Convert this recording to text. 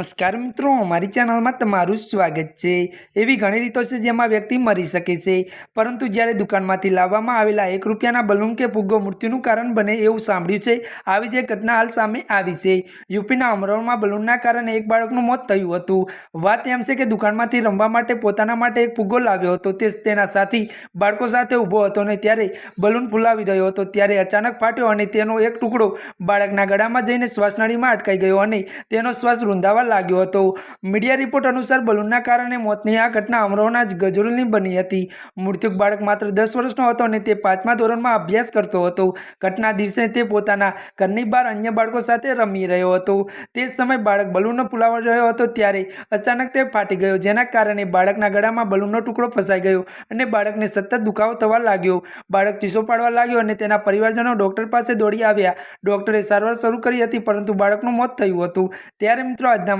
નમસ્કાર મિત્રો અમારી ચેનલમાં તમારું સ્વાગત છે. એવી ઘણી રીતો છે જેમાં વ્યક્તિ મરી શકે છે. પરંતુ જ્યારે દુકાનમાંથી લાવવામાં આવેલા એક રૂપિયાના બલૂન કે ફુગ્ગો મૃત્યુનું કારણ બને એવું સાંભળ્યું છે, આવી જ ઘટના હાલ સામે આવી છે. યુપીના અમરોહમાં બલૂનના કારણે એક બાળકનું મોત થયું હતું. વાત એમ છે કે દુકાનમાંથી રમવા માટે પોતાના માટે એક ફુગ્ગો લાવ્યો હતો. તે તેના સાથી બાળકો સાથે ઊભો હતો અને ત્યારે બલૂન ફૂલાવી રહ્યો હતો. ત્યારે અચાનક ફાટ્યો અને તેનો એક ટુકડો બાળકના ગળામાં જઈને શ્વાસનળીમાં અટકાઈ ગયો અને તેનો શ્વાસ રૂંધાવા લાગ્યો હતો. મીડિયા રિપોર્ટ અનુસાર બલૂનના કારણે મોતની આ ઘટના અમરોહના જ ગજરોલની બની હતી. મૃત્યુક બાળક માત્ર દસ વર્ષનો હતો અને તે પાંચમા ધોરણમાં અભ્યાસ કરતો હતો. ઘટના દિવસે તે પોતાના ઘરની બહાર અન્ય બાળકો સાથે રમી રહ્યો હતો. તે સમયે બાળક બલૂનનો ફુલાવી રહ્યો હતો ત્યારે અચાનક તે ફાટી ગયો, જેના કારણે બાળકના ગળામાં બલૂનનો ટુકડો ફસાઈ ગયો અને બાળકને સતત દુખાવો થવા લાગ્યો. બાળક ચીસો પાડવા લાગ્યો અને તેના પરિવારજનો ડૉક્ટર પાસે દોડી આવ્યા. ડૉક્ટરે સારવાર શરૂ કરી હતી, પરંતુ બાળકનું મોત થયું હતું. ત્યારે મિત્રો, આજના